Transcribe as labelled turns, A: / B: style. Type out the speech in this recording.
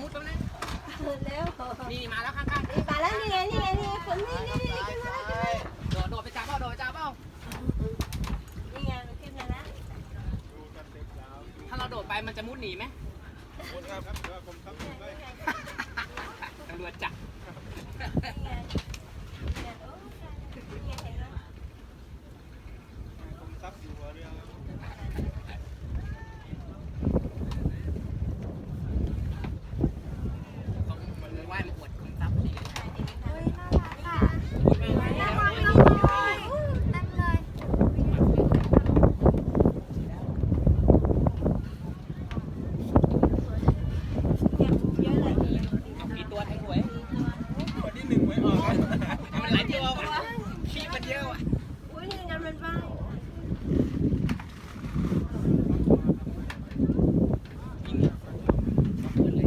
A: มุดตรงนี้
B: เร็ว
A: นี่มาแล้วข้าง
B: นี่มาแล้วนี่ไงนี่ไงนี่ไงฝนนี่นี่นี่ขึ้นมาแล้วขึ้นมา
A: ๆโดดโดดไปจับเปล่าโดดไปจับเปล่า
B: นี่ไงมันขึ้นมาแล้ว
A: ถ้าเราโดดไปมันจะมุดหนีไหม
C: คนครับครับผมครับผมได้
A: ตำรวจจับ
C: Mày lại chưa?